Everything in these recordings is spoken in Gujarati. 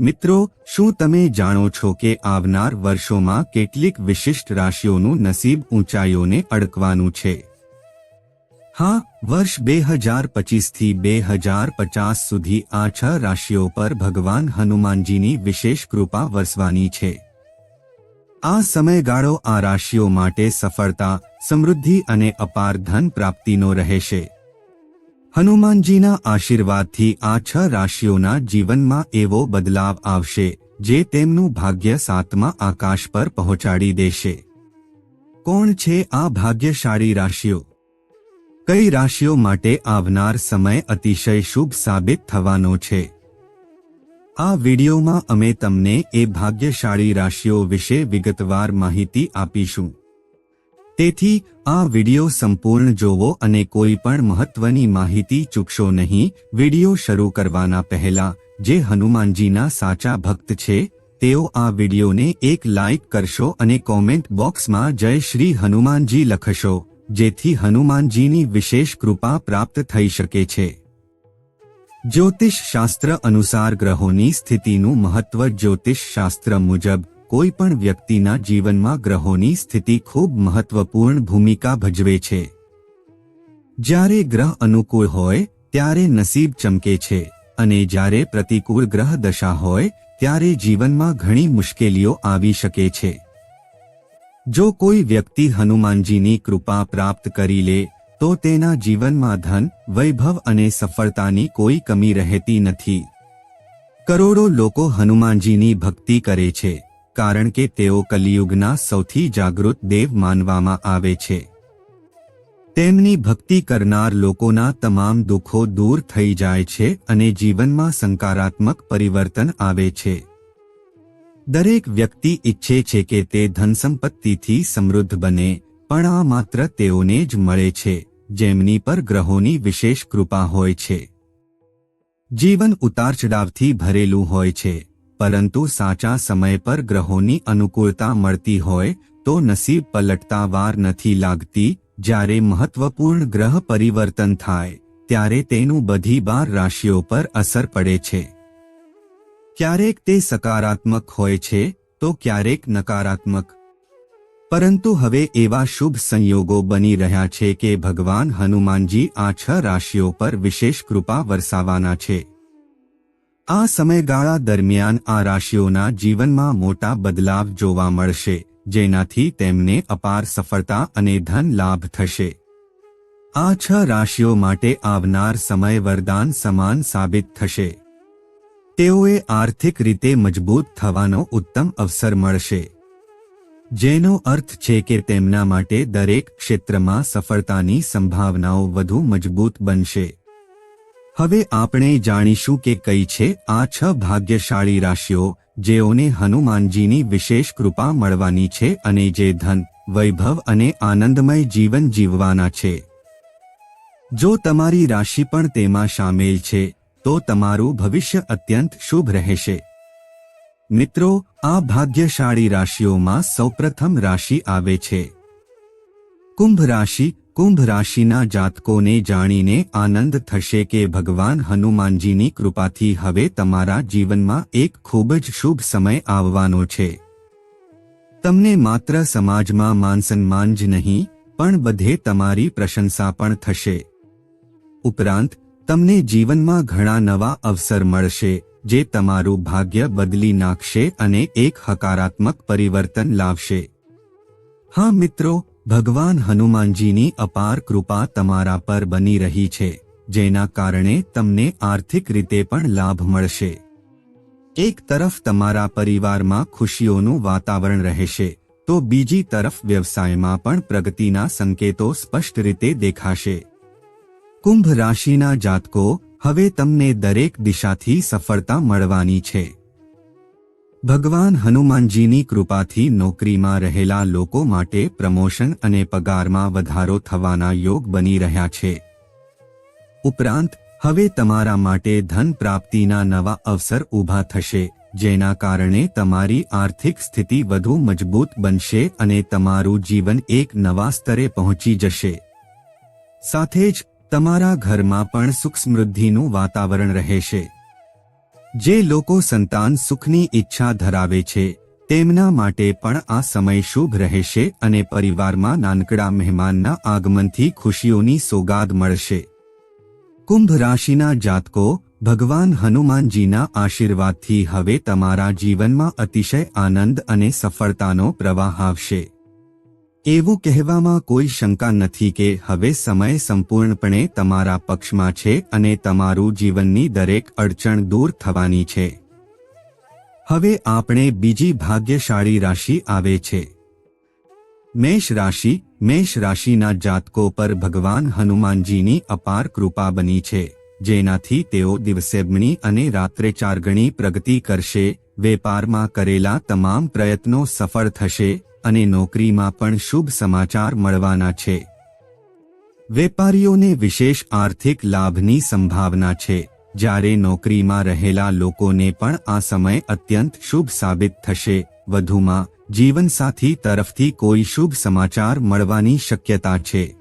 મિત્રો, શું તમે જાણો છો કે આવનાર વર્ષોમાં કેટલીક વિશિષ્ટ રાશિઓનું નસીબ ઊંચાઈઓને અડકવાનું છે? હા, વર્ષ બે હજાર પચીસથી બે હજાર પચાસ સુધી આ છ રાશિઓ પર ભગવાન હનુમાનજીની વિશેષ કૃપા વરસવાની છે. આ સમયગાળો આ રાશિઓ માટે સફળતા, સમૃદ્ધિ અને અપાર ધન પ્રાપ્તિનો રહેશે. હનુમાનજીના આશીર્વાદથી આ છ રાશિઓના જીવનમાં એવો બદલાવ આવશે, જે તેમનું ભાગ્ય સાતમા આકાશ પર પહોંચાડી દેશે. કોણ છે આ ભાગ્યશાળી રાશિઓ? કઈ રાશિઓ માટે આવનાર સમય અતિશય શુભ સાબિત થવાનો છે? આ વિડિયોમાં અમે તમને એ ભાગ્યશાળી રાશિઓ વિશે વિગતવાર માહિતી આપીશું. તેથી આ વિડિયો સંપૂર્ણ જોવો અને કોઈ પણ મહત્વની માહિતી ચૂકશો નહીં. વિડિયો શરૂ કરવાના પહેલા, જે હનુમાનજીના સાચા ભક્ત છે, તેઓ આ વિડિયોને એક લાઇક કરશો અને કોમેન્ટ બોક્સમાં જય શ્રી હનુમાનજી લખશો, જેથી હનુમાનજીની વિશેષ કૃપા પ્રાપ્ત થઈ શકે છે. જ્યોતિષ શાસ્ત્ર અનુસાર ગ્રહોની સ્થિતિનું મહત્વ જ્યોતિષ શાસ્ત્ર મુજબ કોઈ પણ વ્યક્તિના જીવનમાં ગ્રહોની સ્થિતિ ખૂબ મહત્વપૂર્ણ ભૂમિકા ભજવે છે. જ્યારે ગ્રહ અનુકૂળ હોય, ત્યારે નસીબ ચમકે છે અને જ્યારે પ્રતિકૂળ ગ્રહ દશા હોય, ત્યારે જીવનમાં ઘણી મુશ્કેલીઓ આવી શકે છે. જો કોઈ વ્યક્તિ હનુમાનજીની કૃપા પ્રાપ્ત કરી લે, તો તેના જીવનમાં ધન, વૈભવ અને સફળતાની કોઈ કમી રહેતી નથી. કરોડો લોકો હનુમાનજીની ભક્તિ કરે છે. કારણ કે તેઓ કલિયુગના સૌથી જાગૃત દેવ માનવામાં આવે છે. તેમની ભક્તિ કરનાર લોકોના તમામ દુઃખો દૂર થઈ જાય છે અને જીવનમાં સંકારાત્મક પરિવર્તન આવે છે. દરેક વ્યક્તિ ઈચ્છે છે કે તે ધનસંપત્તિથી સમૃદ્ધ બને, પણ આ માત્ર તેઓને જ મળે છે, જેમની પર ગ્રહોની વિશેષ કૃપા હોય છે. જીવન ઉતાર ચડાવથી ભરેલું હોય છે. પરંતુ સાચા સમય પર ગ્રહોની અનુકૂળતા મળતી હોય, તો નસીબ પલટતા વાર નથી લાગતી. જ્યારે મહત્વપૂર્ણ ગ્રહ પરિવર્તન થાય, ત્યારે તેનું બધી બાર રાશિઓ પર અસર પડે છે. ક્યારેક તે સકારાત્મક હોય છે, તો ક્યારેક નકારાત્મક. પરંતુ હવે એવા શુભ સંયોગો બની રહ્યા છે કે ભગવાન હનુમાનજી આ છ રાશિઓ પર વિશેષ કૃપા વરસાવાના છે. આ સમયગાળા દરમિયાન આ રાશિઓના જીવનમાં મોટા બદલાવ જોવા મળશે, જેનાથી તેમને અપાર સફળતા અને ધન લાભ થશે. આ છ રાશિઓ માટે આવનાર સમય વરદાન સમાન સાબિત થશે. તેઓએ આર્થિક રીતે મજબૂત થવાનો ઉત્તમ અવસર મળશે. જેનો અર્થ છે કે તેમના માટે દરેક ક્ષેત્રમાં સફળતાની સંભાવનાઓ વધુ મજબૂત બનશે. હવે આપણે જાણીશું કે કઈ છે આ છ ભાગ્યશાળી રાશિઓ, જેઓને હનુમાનજીની વિશેષ કૃપા મળવાની છે અને જે ધન, વૈભવ અને આનંદમય જીવન જીવવાના છે. જો તમારી રાશિ પણ તેમાં સામેલ છે, તો તમારું ભવિષ્ય અત્યંત શુભ રહેશે. મિત્રો, આ ભાગ્યશાળી રાશિઓમાં સૌપ્રથમ રાશિ આવે છે. કુંભ રાશિ કુંભ રાશિના જાતકોને જાણીને આનંદ થશે કે ભગવાન હનુમાનજીની કૃપાથી હવે તમારા જીવનમાં એક ખૂબ જ શુભ સમય આવવાનો છે. તમને માત્ર સમાજમાં માનસન્માન જ નહીં, પણ બધે તમારી પ્રશંસા પણ થશે. ઉપરાંત, તમને જીવનમાં ઘણા નવા અવસર મળશે, જે તમારું ભાગ્ય બદલી નાખશે અને એક હકારાત્મક પરિવર્તન લાવશે. હા મિત્રો ભગવાન હનુમાનજીની અપાર કૃપા તમારા પર બની રહી છે, જેના કારણે તમને આર્થિક રીતે પણ લાભ મળશે. એક તરફ તમારા પરિવારમાં ખુશીઓનું વાતાવરણ રહેશે, તો બીજી તરફ વ્યવસાયમાં પણ પ્રગતિના સંકેતો સ્પષ્ટ રીતે દેખાશે. કુંભ રાશિના જાતકો, હવે તમને દરેક દિશાથી સફળતા મળવાની છે. ભગવાન હનુમાનજીની કૃપાથી નોકરીમાં રહેલા લોકો માટે પ્રમોશન અને પગારમાં વધારો થવાના યોગ બની રહ્યા છે. ઉપરાંત, હવે તમારા માટે ધન પ્રાપ્તિના નવા અવસર ઊભા થશે, જેના કારણે તમારી આર્થિક સ્થિતિ વધુ મજબૂત બનશે અને તમારું જીવન એક નવા સ્તરે પહોંચી જશે. સાથે જ, તમારા ઘરમાં પણ સુખ સમૃદ્ધિનું વાતાવરણ રહેશે. જે લોકો સંતાન સુખની ઈચ્છા ધરાવે છે, તેમના માટે પણ આ સમય શુભ રહેશે અને પરિવારમાં નાનકડા મહેમાનના આગમનથી ખુશીઓની સોગાદ મળશે. કુંભ રાશિના જાતકો, ભગવાન હનુમાનજીના આશીર્વાદથી હવે તમારા જીવનમાં અતિશય આનંદ અને સફળતાનો પ્રવાહ આવશે. એવું કહેવામાં કોઈ શંકા નથી કે હવે સમય સંપૂર્ણપણે તમારા પક્ષમાં છે અને તમારું જીવનની દરેક અડચણ દૂર થવાની છે. હવે આપણે બીજી ભાગ્યશાળી રાશિ આવે છે. મેષ રાશિ, મેષ રાશિના જાતકો પર ભગવાન હનુમાનજીની અપાર કૃપા બની છે. જેનાથી તેઓ દિવસેબણી અને રાત્રે ચારગણી પ્રગતિ કરશે, વેપારમાં કરેલા તમામ પ્રયત્નો સફળ થશે, અને નોકરીમાં પણ શુભ સમાચાર મળવાના છે. વેપારીઓને વિશેષ આર્થિક લાભની સંભાવના છે. જ્યારે નોકરીમાં રહેલા લોકોને પણ આ સમય અત્યંત શુભ સાબિત થશે. વધુમાં, જીવનસાથી તરફથી કોઈ શુભ સમાચાર મળવાની શક્યતા છે.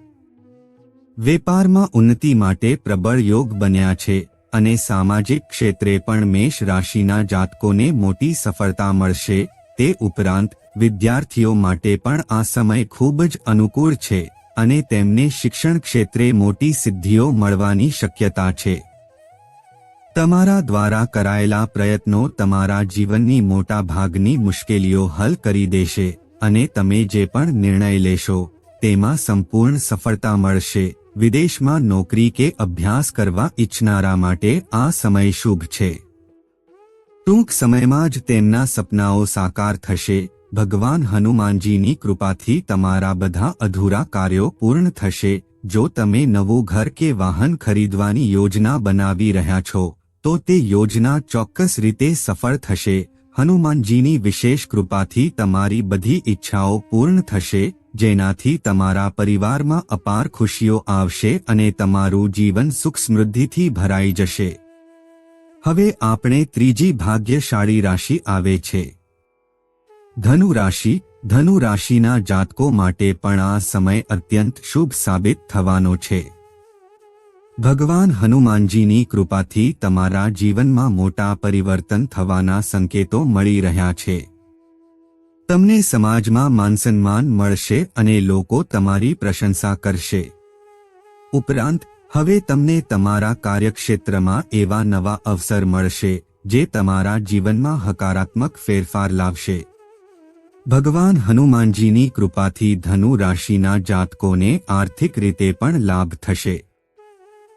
વેપારમાં ઉન્નતિ માટે પ્રબળ યોગ બન્યા છે અને સામાજિક ક્ષેત્રે પણ મેષ રાશિના જાતકોને મોટી સફળતા મળશે. તે ઉપરાંત, વિદ્યાર્થીઓ માટે પણ આ સમય ખૂબ જ અનુકૂળ છે અને તેમને શિક્ષણ ક્ષેત્રે મોટી સિદ્ધિઓ મળવાની શક્યતા છે. તમારા દ્વારા કરાયેલા પ્રયત્નો તમારા જીવનની મોટા ભાગની મુશ્કેલીઓ હલ કરી દેશે અને તમે જે પણ નિર્ણય લેશો, તેમાં સંપૂર્ણ સફળતા મળશે. વિદેશમાં નોકરી કે અભ્યાસ કરવા ઈચ્છનારા માટે આ સમય શુભ છે. ટૂંક સમયમાં જ તેમના સપનાઓ સાકાર થશે. ભગવાન હનુમાનજીની કૃપાથી તમારા બધા અધૂરા કાર્યો પૂર્ણ થશે. જો તમે નવું ઘર કે વાહન ખરીદવાની યોજના બનાવી રહ્યા છો, તો તે યોજના ચોક્કસ રીતે સફળ થશે. હનુમાનજીની વિશેષ કૃપાથી તમારી બધી ઈચ્છાઓ પૂર્ણ થશે. જેનાથી તમારા પરિવારમાં અપાર ખુશીઓ આવશે અને તમારું જીવન સુખ સમૃદ્ધિથી ભરાઈ જશે. હવે આપણે ત્રીજી ભાગ્યશાળી રાશિ આવે છે. ધનુ રાશિ, ધનુ રાશિના જાતકો માટે પણ આ સમય અત્યંત શુભ સાબિત થવાનો છે. ભગવાન હનુમાનજીની કૃપાથી તમારા જીવનમાં મોટા પરિવર્તન થવાના સંકેતો મળી રહ્યા છે. તમને સમાજમાં માનસન્માન મળશે અને લોકો તમારી પ્રશંસા કરશે. ઉપરાંત, હવે તમને તમારા કાર્યક્ષેત્રમાં એવા નવા અવસર મળશે, જે તમારા જીવનમાં હકારાત્મક ફેરફાર લાવશે. ભગવાન હનુમાનજીની કૃપાથી ધનુ રાશિના જાતકોને આર્થિક રીતે પણ લાભ થશે.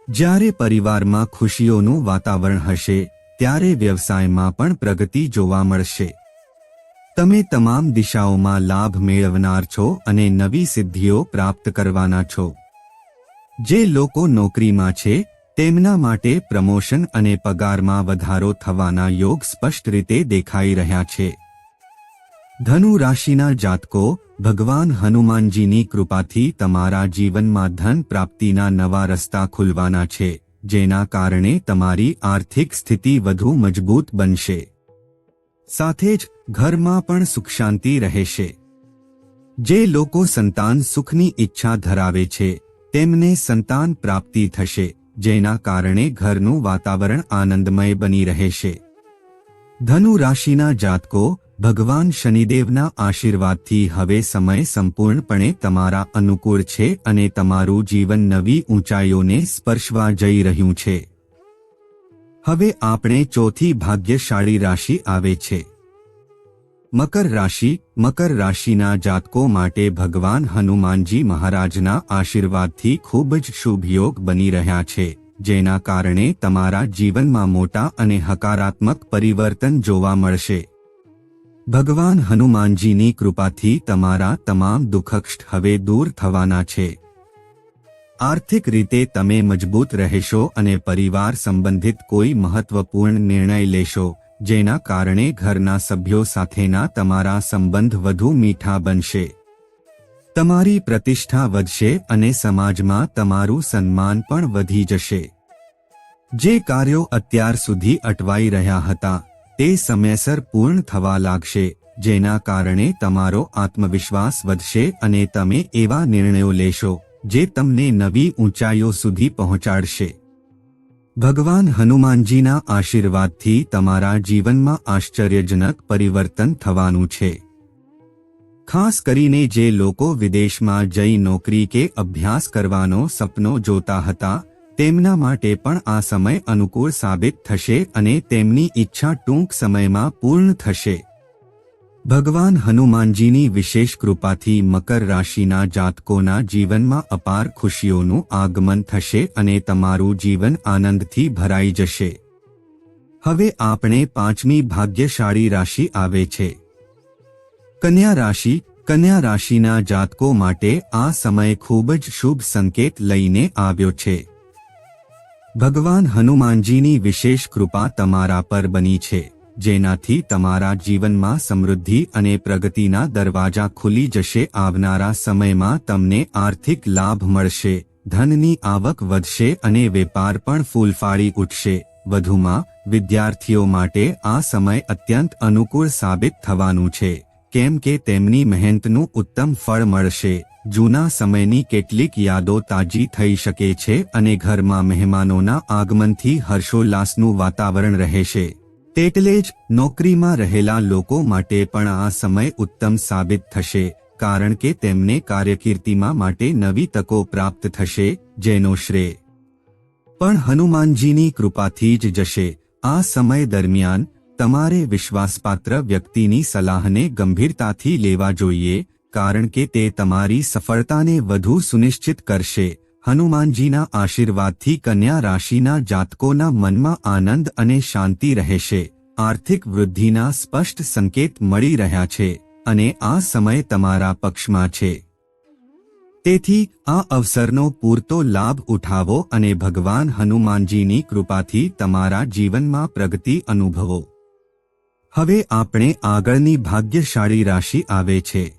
જ્યારે પરિવારમાં ખુશીઓનું વાતાવરણ હશે, ત્યારે વ્યવસાયમાં પણ પ્રગતિ જોવા મળશે. તમે તમામ દિશાઓમાં લાભ મેળવનાર છો અને નવી સિદ્ધિઓ પ્રાપ્ત કરવાના છો. જે લોકો નોકરીમાં છે, તેમના માટે પ્રમોશન અને પગારમાં વધારો થવાના યોગ સ્પષ્ટ રીતે દેખાઈ રહ્યા છે. ધનુ રાશિના જાતકો, ભગવાન હનુમાનજીની કૃપાથી તમારા જીવનમાં ધન પ્રાપ્તિના નવા રસ્તા ખુલવાના છે, જેના કારણે તમારી આર્થિક સ્થિતિ વધુ મજબૂત બનશે. સાથે જ ઘરમાં પણ સુખ શાંતિ રહેશે જે લોકો સંતાન સુખની ઈચ્છા ધરાવે છે, તેમને સંતાન પ્રાપ્તિ થશે, જેના કારણે ઘરનું વાતાવરણ આનંદમય બની રહેશે ધનુ રાશિના જાતકો, ભગવાન શનિદેવના આશીર્વાદથી હવે સમય સંપૂર્ણપણે તમારા અનુકૂળ છે અને તમારું જીવન નવી ઊંચાઈઓને સ્પર્શવા જઈ રહ્યું છે. હવે આપણે ચોથી ભાગ્યશાળી રાશિ આવે છે. મકર રાશિ, મકર રાશિના જાતકો માટે ભગવાન હનુમાનજી મહારાજના આશીર્વાદથી ખૂબ જ શુભ યોગ બની રહ્યા છે, જેના કારણે તમારા જીવનમાં મોટા અને હકારાત્મક પરિવર્તન જોવા મળશે. ભગવાન હનુમાનજીની કૃપાથી તમારા તમામ દુઃખક્ષ હવે દૂર થવાના છે. આર્થિક રીતે તમે મજબૂત રહેશો અને પરિવાર સંબંધિત કોઈ મહત્વપૂર્ણ નિર્ણય લેશો, જેના કારણે ઘરના સભ્યો સાથેના તમારા સંબંધ વધુ મીઠા બનશે. તમારી પ્રતિષ્ઠા વધશે અને સમાજમાં તમારું સન્માન પણ વધી જશે. જે કાર્યો અત્યાર સુધી અટવાઈ રહ્યા હતા, તે સમયસર પૂર્ણ થવા લાગશે, જેના કારણે તમારો આત્મવિશ્વાસ વધશે અને તમે એવા નિર્ણયો લેશો જે તમને નવી ઊંચાઈઓ સુધી પહોંચાડશે. ભગવાન હનુમાનજીના આશીર્વાદથી તમારા જીવનમાં આશ્ચર્યજનક પરિવર્તન થવાનું છે. ખાસ કરીને જે લોકો વિદેશમાં જઈ નોકરી કે અભ્યાસ કરવાનો સપનો જોતા હતા, તેમના માટે પણ આ સમય અનુકૂળ સાબિત થશે અને તેમની ઈચ્છા ટૂંક સમયમાં પૂર્ણ થશે. ભગવાન હનુમાનજીની વિશેષ કૃપાથી મકર રાશિના જાતકોના જીવનમાં અપાર ખુશીઓનું આગમન થશે અને તમારું જીવન આનંદથી ભરાઈ જશે. હવે આપણે પાંચમી ભાગ્યશાળી રાશિ આવે છે. કન્યા રાશિ, કન્યા રાશિના જાતકો માટે આ સમય ખૂબ જ શુભ સંકેત લઈને આવ્યો છે. ભગવાન હનુમાનજીની વિશેષ કૃપા તમારા પર બની છે. જેનાથી તમારા જીવનમાં સમૃદ્ધિ અને પ્રગતિના દરવાજા ખુલી જશે. આવનારા સમયમાં તમને આર્થિક લાભ મળશે. ધનની આવક વધશે અને વેપાર પણ ફૂલફાળી ઉઠશે. વધુમાં, વિદ્યાર્થીઓ માટે આ સમય અત્યંત અનુકૂળ સાબિત થવાનું છે. કેમ કે તેમની મહેનતનું ઉત્તમ ફળ મળશે. જૂના સમયની કેટલીક યાદો તાજી થઈ શકે છે અને ઘરમાં મહેમાનોના આગમનથી હર્ષોલ્લાસનું વાતાવરણ રહેશે. તેટલે જ નોકરીમાં રહેલા લોકો માટે પણ આ સમય ઉત્તમ સાબિત થશે, કારણ કે તેમને કાર્યકીર્તિમાં માટે નવી તકો પ્રાપ્ત થશે, જેનો શ્રેય. પણ હનુમાનજીની કૃપાથી જ જશે. આ સમય દરમિયાન તમારે વિશ્વાસપાત્ર વ્યક્તિની સલાહને ગંભીરતાથી લેવા જોઈએ, કારણ કે તે તમારી સફળતાને વધુ સુનિશ્ચિત કરશે. હનુમાનજીના આશીર્વાદથી કન્યા રાશિના જાતકોના મનમાં આનંદ અને શાંતિ રહેશે. આર્થિક વૃદ્ધિના સ્પષ્ટ સંકેત મળી રહ્યા છે અને આ સમય તમારા પક્ષમાં છે. તેથી, આ અવસરનો પૂરતો લાભ ઉઠાવો અને ભગવાન હનુમાનજીની કૃપાથી તમારા જીવનમાં પ્રગતિ અનુભવો. હવે આપણે આગળની ભાગ્યશાળી રાશિ આવે છે.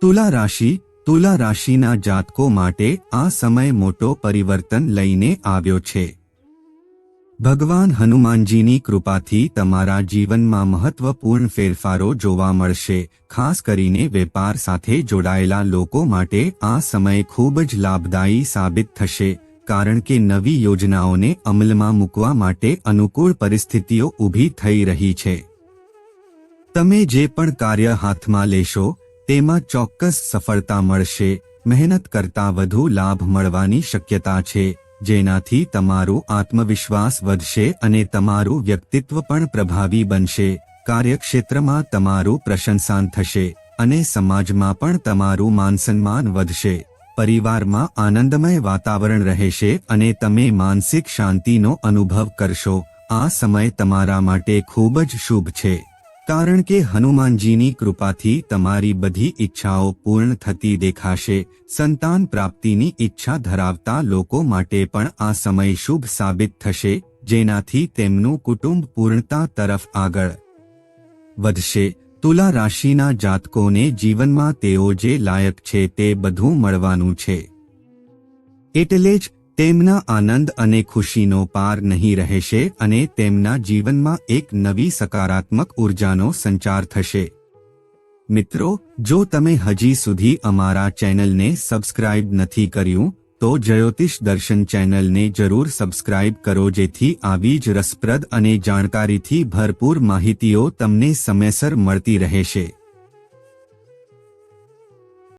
તુલા રાશિ તુલા રાશિના જાતકો માટે આ સમય મોટો પરિવર્તન લઈને આવ્યો છે. ભગવાન હનુમાનજીની કૃપાથી તમારા જીવનમાં મહત્વપૂર્ણ ફેરફારો જોવા મળશે, ખાસ કરીને વેપાર સાથે જોડાયેલા લોકો માટે આ સમય ખૂબ જ લાભદાયી સાબિત થશે, કારણ કે નવી યોજનાઓને અમલમાં મૂકવા માટે અનુકૂળ પરિસ્થિતિઓ ઊભી થઈ રહી છે. તમે જે પણ કાર્ય હાથમાં લેશો તેમાં ચોક્કસ સફળતા મળશે. મહેનત કરતા વધુ લાભ મળવાની શક્યતા છે, જેનાથી તમારું આત્મવિશ્વાસ વધશે અને તમારું વ્યક્તિત્વ પણ પ્રભાવી બનશે. કાર્યક્ષેત્રમાં તમારું પ્રશંસાન થશે અને સમાજમાં પણ તમારું માનસન્માન વધશે. પરિવારમાં આનંદમય વાતાવરણ રહેશે અને તમે માનસિક શાંતિનો અનુભવ કરશો. આ સમય તમારા માટે ખૂબ જ શુભ છે. કારણ કે હનુમાનજીની કૃપાથી તમારી બધી ઈચ્છાઓ પૂર્ણ થતી દેખાશે, સંતાન પ્રાપ્તિની ઈચ્છા ધરાવતા લોકો માટે પણ આ સમય શુભ સાબિત થશે, જેનાથી તેમનું કુટુંબ પૂર્ણતા તરફ આગળ વધશે. તુલા રાશિના જાતકોને જીવનમાં તેઓ જે લાયક છે તે બધું મળવાનું છે. એટલે જ તેમના આનંદ અને ખુશીનો પાર નહીં રહેશે અને તેમના જીવનમાં એક નવી સકારાત્મક ઉર્જાનો સંચાર થશે. મિત્રો, જો તમે હજી સુધી અમારા ચેનલને સબસ્ક્રાઇબ નથી કર્યું, તો જ્યોતિષ દર્શન ચેનલને જરૂર સબસ્ક્રાઇબ કરો જેથી આવી જ રસપ્રદ અને જાણકારીથી ભરપૂર માહિતીઓ તમને સમયસર મળતી રહેશે.